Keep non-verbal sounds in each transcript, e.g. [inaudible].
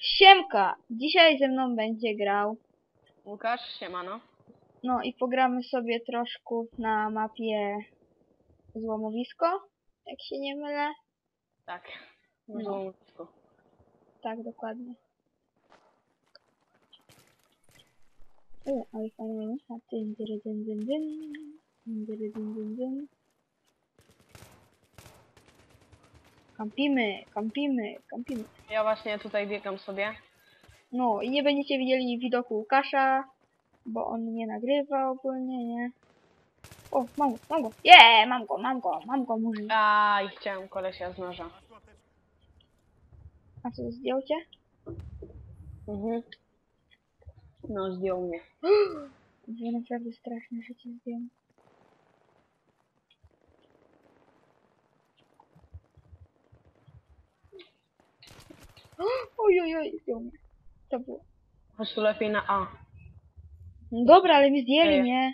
Siemka! Dzisiaj ze mną będzie grał. Łukasz, siemano. No i pogramy sobie troszkę na mapie złomowisko, jak się nie mylę. Tak. No. No. Tak, dokładnie. U, ale fajnie mapa. Dyn, dyry, dyn, dyn, dyn. Dyn, dyry, dyn, dyn, dyn. Kampimy, kampimy, kampimy. Ja właśnie tutaj biegam sobie. No i nie będziecie widzieli widoku Łukasza, bo on nie nagrywa ogólnie, nie? O, mam go, mam go. Je, mam go, mam go, mam go, murzy. A i chciałem kolesia z noża. A co, zdjął cię? Mhm. No, zdjął mnie. [gasps] Było naprawdę straszne, że cię [gasps] Oj, oj, oj, zdjął mnie. To było. Chodź tu lepiej na A. No dobra, ale mi zdjęli, Ej. nie?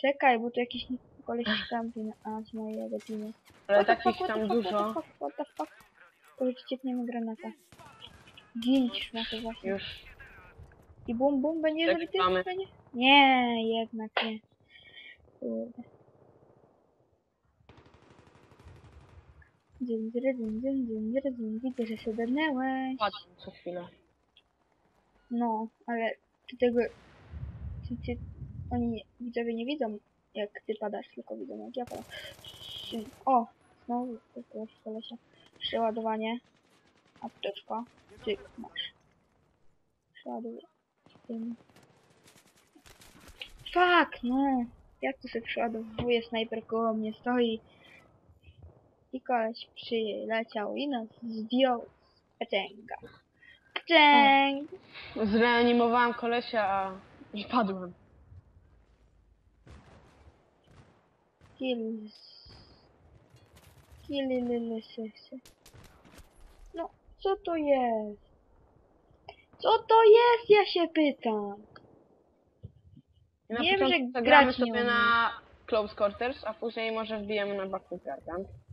Czekaj, bo tu jakiś koleś kampi na A z mojej rodziny. Ale What the takich fuck, what tam the fuck, dużo. What the fuck, what the fuck? To już ciepniemy granata. Ginć szmato właśnie. Już. I bum bum będzie Tak mamy. Będzie? Nie, jednak nie. Kurde. Dzień, dzień, dzień, dzień, dzień, dzień, dzień. Widzę, że się ogarnęłeś. Patrzę co chwilę. No, ale ty tego... Ty, ty, oni nie, widzowie nie widzą, jak ty padasz, tylko widzą, jak ja padam. O, znowu jakiegoś kolesia. Przeładowanie. Apteczka. Ty masz. Przeładowuję. Tym. Fuck, no. Jak to się przeładowuje? Snajper koło mnie stoi. I koleś przyleciał i nas zdjął z peczęga. Peczęg! Zreanimowałem kolesia, a i padłem. Kills. Kilililysysy. No, co to jest? Co to jest, ja się pytam. Na Wiem, że nie sobie na Close Quarters, a później może wbijemy na Battlefield, tak?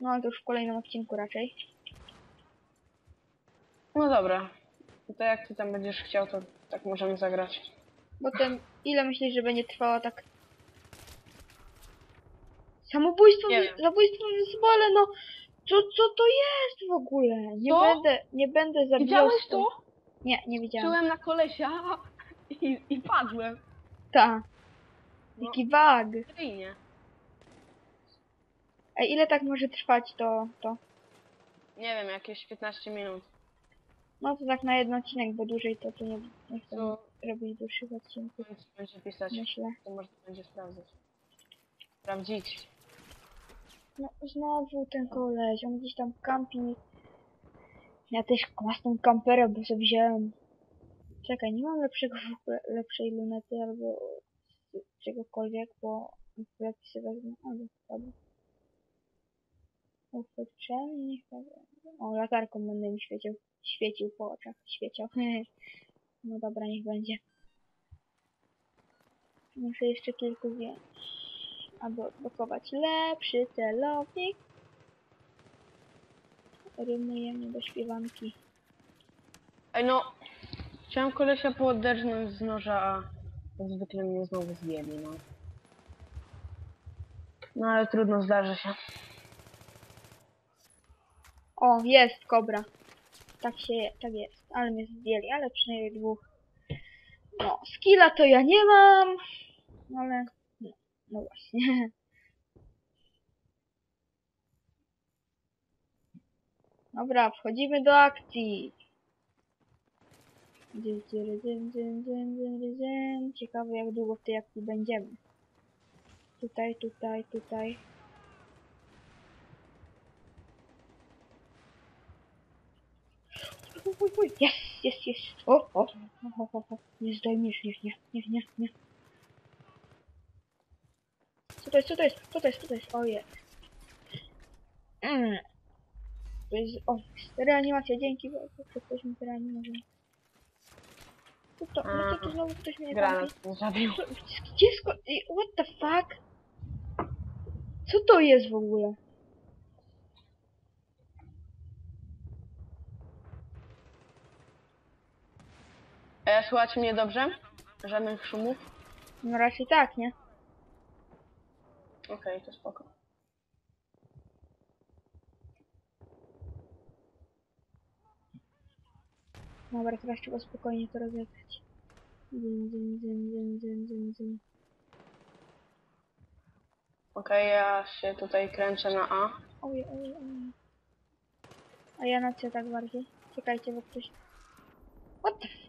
No, ale to już w kolejnym odcinku raczej. No dobra. To jak ty tam będziesz chciał, to tak możemy zagrać. Potem, ile myślisz, że będzie trwała tak... Samobójstwo, Nie wiem. zabójstwo w zbole, no... Co, co to jest w ogóle? Nie Co? będę, nie będę zabijał... Widziałeś to? Nie, nie widziałem. Czułem na kolesia i, i padłem. Ta. No. Jaki wag. Seryjnie. Ej, ile tak może trwać to, to? Nie wiem, jakieś 15 minut. No to tak na jeden odcinek, bo dłużej to, to nie, nie chcę To robić dłuższych odcinków, będzie pisać, myślę. to można będzie sprawdzać. Sprawdzić. No znowu ten koleś, on gdzieś tam kampi. Ja też własną kamperę, bo sobie wziąłem. Czekaj, nie mam lepszego w ogóle, lepszej lunety albo czegokolwiek, bo lepiej sobie wezmę. Albo dobra. Niech będzie. O, latarką będę mi świecił, świecił po oczach, świeciał. [laughs] No dobra, niech będzie. Muszę jeszcze kilku wziąć. Aby odblokować lepszy celownik. Rymuje mnie do śpiewanki. Ej no, chciałem kolesia poderznąć z noża, a zwykle mnie znowu zdjęli, no. No ale trudno, zdarzy się. O, jest kobra. Tak się tak jest. Ale mnie zdjęli, ale przynajmniej dwóch. No, skilla to ja nie mam. Ale, no, no właśnie. [laughs] Dobra, wchodzimy do akcji. Ciekawe jak długo w tej akcji będziemy. Tutaj, tutaj, tutaj. Uj, uj, uj. Jest, jest, jest. O, o, o, o, o. Nie zdejmiesz, nie, nie, nie, nie, nie. Co to jest, co to jest, co to jest, co to jest? O, jest. Mm. To jest, o, reanimacja, dzięki, bo ktoś mi reanimował. Co to, no co to znowu ktoś mnie? Granat zabił. Co- Gdzie sko... What the fuck? Co to jest w ogóle? E, słuchajcie mnie dobrze? Żadnych szumów? No raczej tak, nie? Okej, to spoko. Dobra, teraz trzeba spokojnie to rozegrać. Dym, dym, dym, dym, dym, dym, dym. Okej, ja się tutaj kręcę na A. Ojej, ojej, ojej. A ja na C tak bardziej. Czekajcie, bo ktoś... What the f...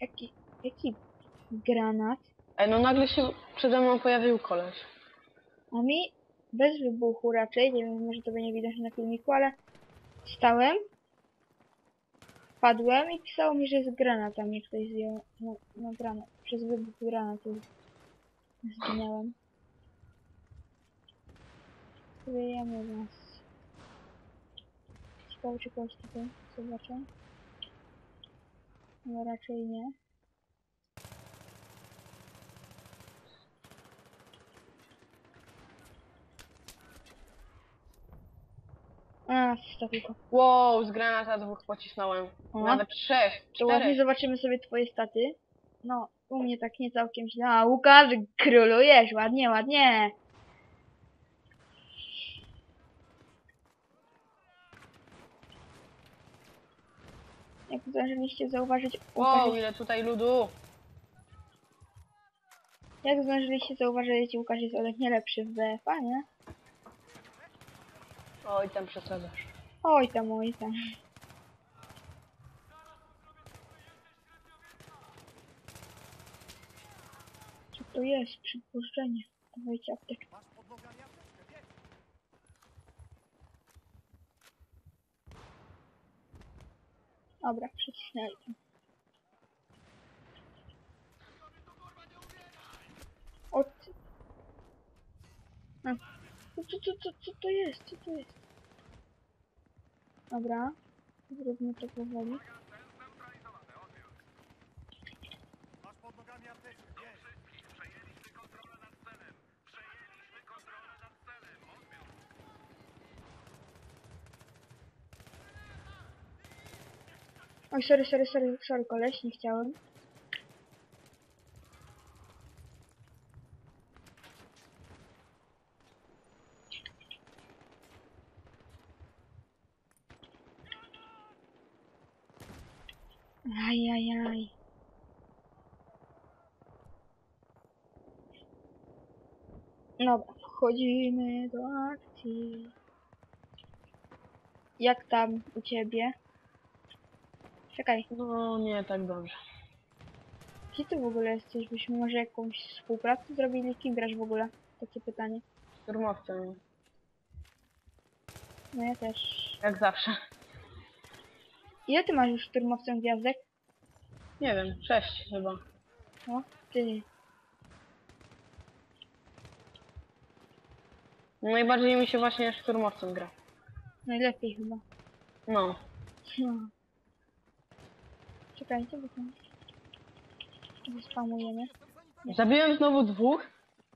Jaki... Jaki granat? Ej, no nagle się przede mną pojawił koleś. A mi bez wybuchu raczej, nie wiem, może to będzie widać na filmiku, ale stałem, padłem i pisało mi, że jest granat, a mnie ktoś zdjął, no, no granat, przez wybuch granatu zginęłem. Wyjemy nas. Ciekawe, czy kogoś tutaj zobaczę. No raczej nie. A, to tylko. Wow, z granata dwóch pocisnąłem. O. Nawet trzech, To ładnie czterech. zobaczymy sobie twoje staty. No, u mnie tak nie całkiem źle. A, Łukasz, królujesz, ładnie, ładnie. Jak zdążyliście zauważyć, Wow, ile tutaj ludu. jak zdążyliście zauważyć, Łukasz jest ode mnie lepszy w BFA, nie? Oj, tam przesadzasz. Oj tam, oj tam. Co to jest? Przypuszczenie. Dawajcie apteczkę. Dobra, przycisnęli to. O ty... A. Co, co, co, co, co to jest? Co to jest? Dobra. Zróbmy to powoli. Oj, sorry, sorry, sorry, sorry, koleś, nie chciałem. Ajajaj. Dobra, wchodzimy do akcji. Jak tam u ciebie? Czekaj, No, nie tak dobrze. gdzie ty w ogóle jesteś? Byśmy może jakąś współpracę zrobili? Kim grasz w ogóle? Takie pytanie. Szturmowcem, No ja też. jak zawsze. Ile ty masz już szturmowcem gwiazdek? Nie wiem, sześć chyba. O, ty. Najbardziej mi się właśnie szturmowcem gra. Najlepiej chyba. No. No. Czekajcie, bo tam... Spamujemy. Zabiłem znowu dwóch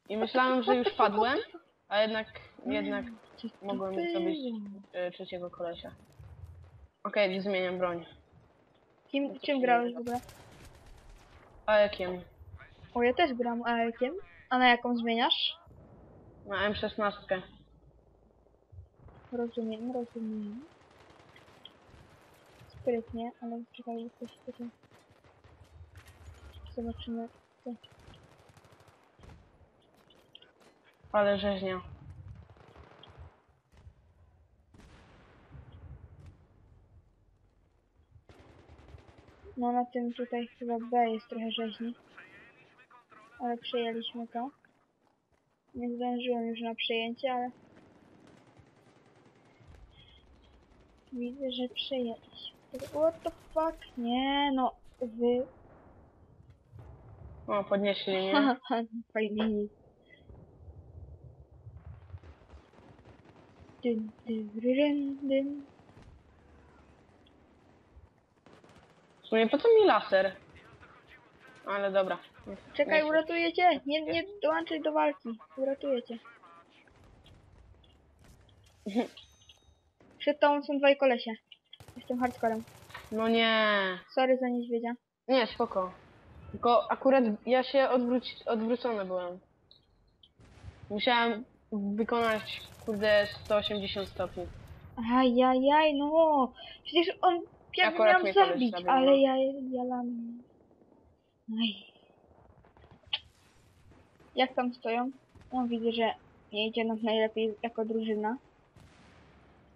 i myślałem, że już padłem, a jednak, jednak mogłem było? zrobić y, trzeciego kolesia. Okej, zmieniam broń. Kim, czym grałeś w ogóle? A jakiem? O, ja też gram AEK-iem. A na jaką zmieniasz? Na M16. Rozumiem, rozumiem. Sprytnie, ale czekaj, coś tutaj... Zobaczymy. Ale rzeźnia. No na tym tutaj chyba B jest trochę rzeźni. Ale przejęliśmy to. Nie zdążyłem już na przejęcie, ale... Widzę, że przejęliśmy. What the fuck? Nie no, wy... O, podnieśli mnie. [laughs] Fajnie. Dyn, dyn, dyn. W sumie po co mi laser? Ale dobra. Czekaj, uratuję cię! Nie, nie dołączaj do walki. Uratuję cię. [laughs] Przed tobą są dwaj kolesie. Jestem hardcorem. No nie. Sorry za niedźwiedzia. Nie, spoko. Tylko akurat ja się odwróci, odwrócony byłem. Musiałem wykonać, kurde, 180 stopni. Ajajaj, no. Przecież on Akurat miał mnie koleś zabić, zabił, ale no. ja, ja lam. Aj. Jak tam stoją? No widzę, że nie idzie nam najlepiej jako drużyna.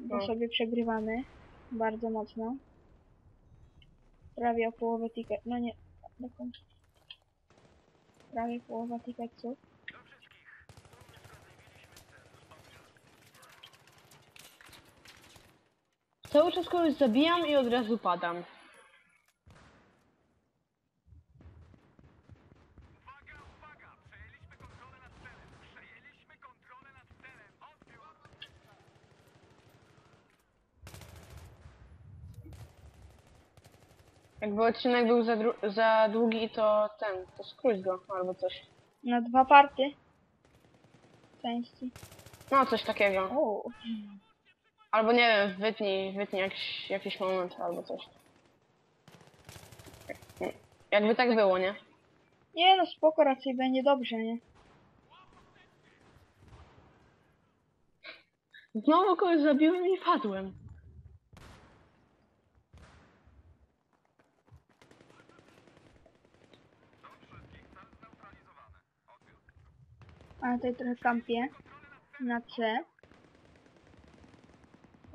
Bo No. sobie przegrywamy bardzo mocno. Prawie o połowę ticket. No nie, do końca. Prawie połowa ticketów. Cały czas kogoś zabijam i od razu padam. Jakby odcinek był za, dru- za długi, to ten, to skróć go albo coś. Na dwa party. Części. No, coś takiego. O. Albo nie wiem, wytnij, wytnij jakiś, jakiś moment albo coś. Jakby tak było, nie? Nie no spoko, raczej będzie dobrze, nie? Znowu kogoś zabiłem i padłem. Ale tutaj trochę kampię. Na C.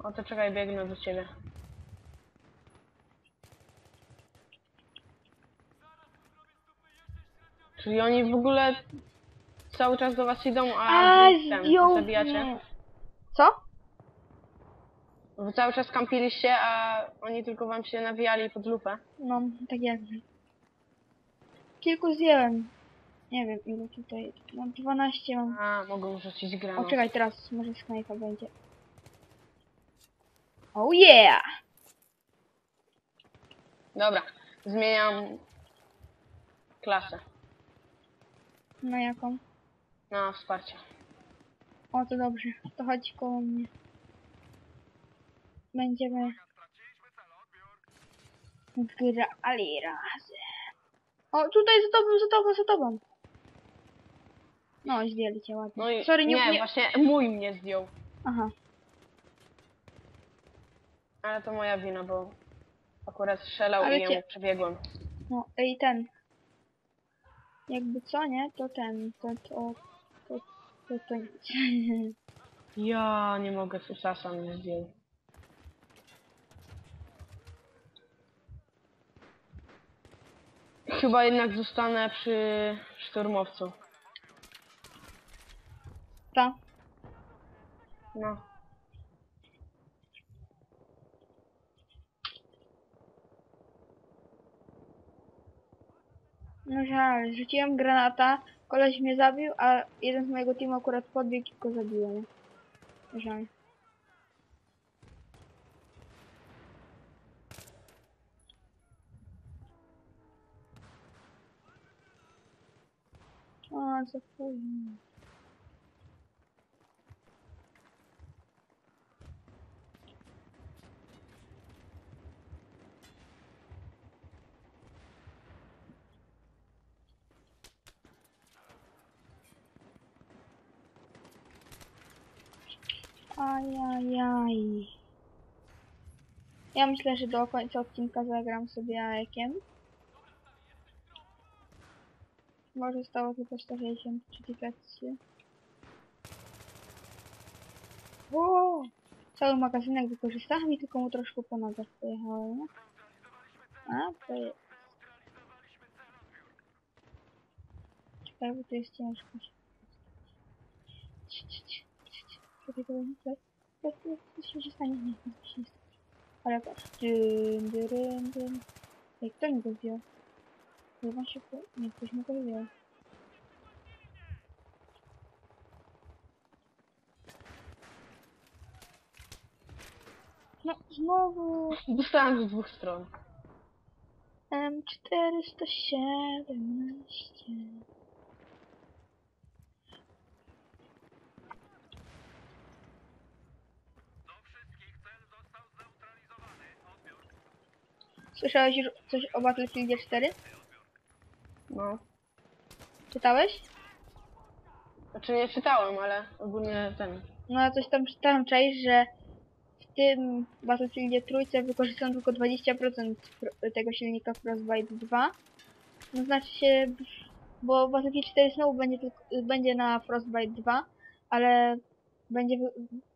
O, to czekaj, biegnę do ciebie. Czyli oni w ogóle cały czas do was idą, a A, wy ten, zdjął zabijacie? Co? Wy cały czas kampiliście, a oni tylko wam się nawijali pod lupę. No, tak jakby. Kilku zjęłem. Nie wiem ile tutaj. Mam 12 mam. A, mogą rzucić O granat. czekaj, teraz może snajpa będzie. Oh yeah! Dobra, zmieniam klasę No jaką? na wsparcie. O to dobrze. To chodź koło mnie. Będziemy grali razem. O, tutaj za tobą, za tobą, za tobą. No, zdjęli cię ładnie. No i Sorry, nie, nie, nie... właśnie mój mnie zdjął. Aha. Ale to moja wina, bo akurat strzelał Ale i cię- jemu przebiegłem. No, i ten. Jakby co, nie? To ten, to, to, to, to, to nic. [laughs] Ja nie mogę, Susasa mnie zdjął. Chyba jednak zostanę przy szturmowcu. Ta. No. No żal, rzuciłem granata, koleś mnie zabił, a jeden z mojego teamu akurat podbiegł i go zabiłem. Żal. A, za późno. Ajajaj. Ja myślę, że do końca odcinka zagram sobie aekiem. Może zostało tylko 160 notyfikacji. O! Cały magazynek wykorzystałem i tylko mu troszkę po nogach pojechałem. A, to jest. Czekaj, bo to jest ciężko. Czekaj, to będzie coś. Coś coś się stanie. Nie, nie stanie. Ale patrz. Dyn, dyn, dyn. Ej, kto mi go wziął? Chyba się po... Nie, ktoś mi go wziął. No, znowu Dostałem z dwóch stron. M417. Słyszałeś już coś o Battlefieldzie 4? No. Czytałeś? Znaczy nie czytałem, ale ogólnie ten. No coś tam czytałem czaisz, że w tym Battlefieldzie trójce wykorzystano tylko 20% pro- tego silnika Frostbite 2. No znaczy się, bo Battlefield 4 znowu będzie, tylko, będzie na Frostbite 2, ale będzie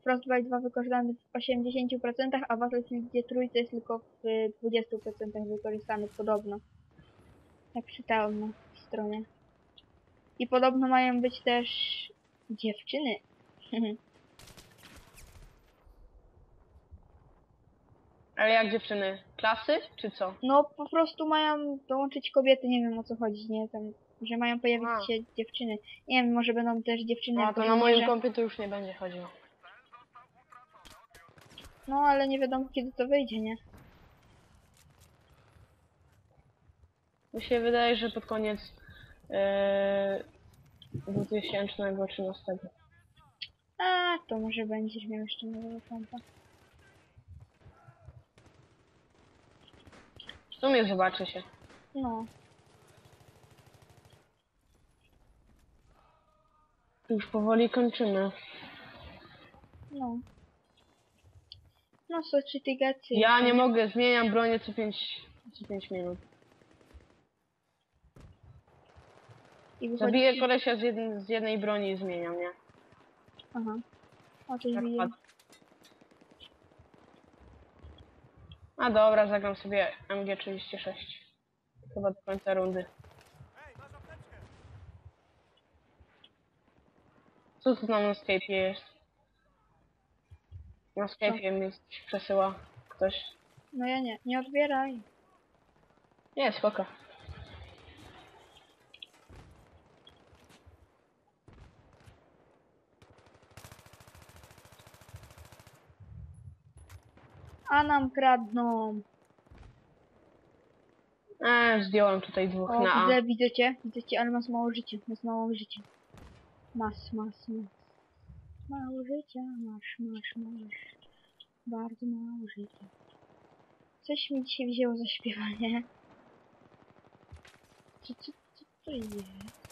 Frostbite 2 wykorzystany w 80%, a Battlefieldzie trójce jest tylko w 20% wykorzystany podobno. Jak czytałem na stronie. I podobno mają być też dziewczyny. [laughs] Ale jak dziewczyny? Klasy czy co? No po prostu mają dołączyć kobiety, nie wiem o co chodzi, nie? Tam, że mają pojawić A. się dziewczyny. Nie wiem, może będą też dziewczyny No jako to na moim żołnierze. kompie to już nie będzie chodziło. No ale nie wiadomo kiedy to wyjdzie, nie? Mi się wydaje, że pod koniec yy, 2013. A, to może będziesz miał jeszcze nowego kompa. W sumie zobaczy się. No, Już powoli kończymy. no. No, co czy ty gacy? Ja nie mogę, zmieniam bronię co 5 co pięć minut. I wychodzi... Zabiję kolesia z, jedn, z jednej broni i zmieniam, nie? Aha. O, coś Tak widzę. A dobra, zagram sobie MG36. Chyba do końca rundy. Co tu nam na Skype'ie jest? Na Skype'ie mi przesyła ktoś. No ja nie, nie odbieraj. Nie, spoko. A nam kradną. Eee, zdjąłem tutaj dwóch O, na A. widzę, widzę cię, widzę cię, ale masz mało życia, masz mało życia. Masz, masz, masz. Mało życia, masz, masz, masz. Bardzo mało życia. Coś mi dzisiaj wzięło za śpiewanie. Co, co, co to jest?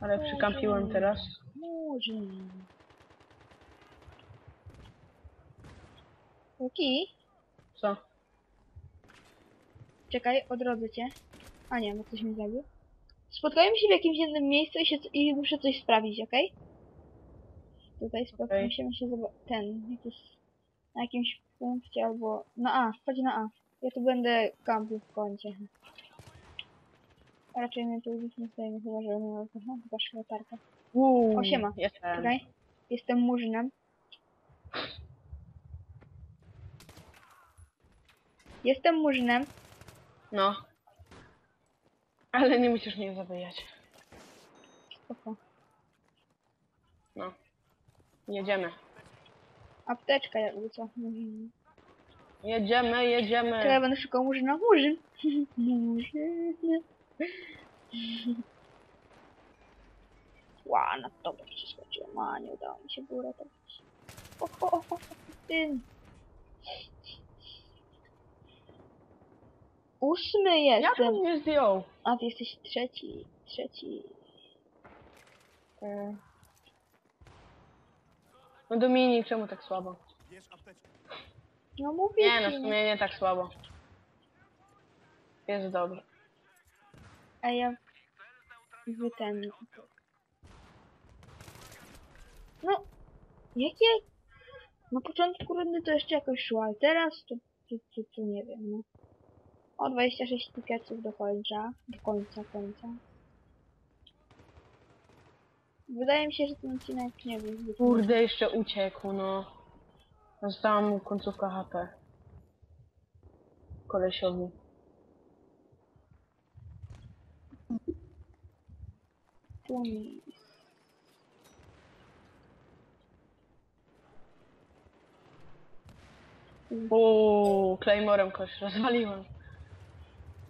Ale przykampiłem teraz. Murzyn. Łuki, Co? czekaj, odrodzę cię. A nie, bo ktoś mnie zabił. Spotkajmy się w jakimś jednym miejscu i, się, i muszę coś sprawdzić, okej? Tutaj spotkamy Okej. się, muszę zobaczyć ten, jakiś, na jakimś punkcie albo na A, chodź na A. Ja tu będę kampił w kącie. Raczej mnie tu nic nie stoimy, chyba że miał aha, chyba szlatarka. Uuu, O, siema. Jestem. Czekaj, jestem murzynem. Jestem murzynem. No. Ale nie musisz mnie zabijać. Spoko. No. Jedziemy. Apteczka jakby co. Murzyn. Jedziemy, jedziemy. Ja będę szukał murzyna. Murzyn. Murzyn. Ła, na tobie przeskoczyłem. A, nie udało mi się było uratować. O, o, o. Ósmy jestem. on mnie zdjął? A ty jesteś trzeci. Trzeci. Mm. No Dominik, czemu tak słabo? No mówię Nie, no w ci. sumie nie tak słabo. Jest dobrze. A ja wy ten. No, jakie? Na początku rundy to jeszcze jakoś szło, ale teraz to, to, to, to nie wiem, no. O, 26 tiketów do końca. Do końca, końca. Wydaje mi się, że ten odcinek nie był zbyt... Kurde, jeszcze uciekł, no. Została mu końcówka HP. Kolesiowi. tłumi. Uuu, Claymorem kogoś rozwaliłem.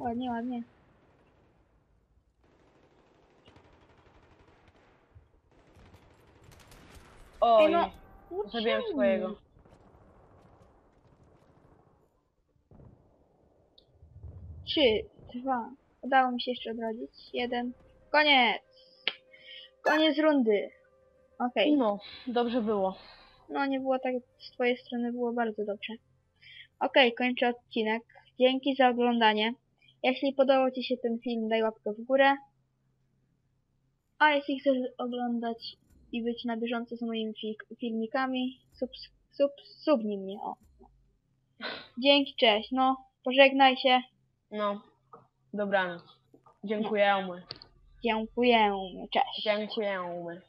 Ładnie, ładnie. Oj, Ej, no, zabiłem swojego. trzy, dwa. Udało mi się jeszcze odrodzić. Jeden. Koniec! Koniec rundy. Okej. No, dobrze było. No nie było tak z twojej strony, było bardzo dobrze. Okej, kończę odcinek. Dzięki za oglądanie. Jeśli podobał Ci się ten film, daj łapkę w górę. A jeśli chcesz oglądać i być na bieżąco z moimi fi- filmikami, sub, sub, subnij mnie, o. Dzięki, cześć. No, pożegnaj się. No, dobranoc. Dziękujemy. Dziękujemy, cześć. Dziękujemy.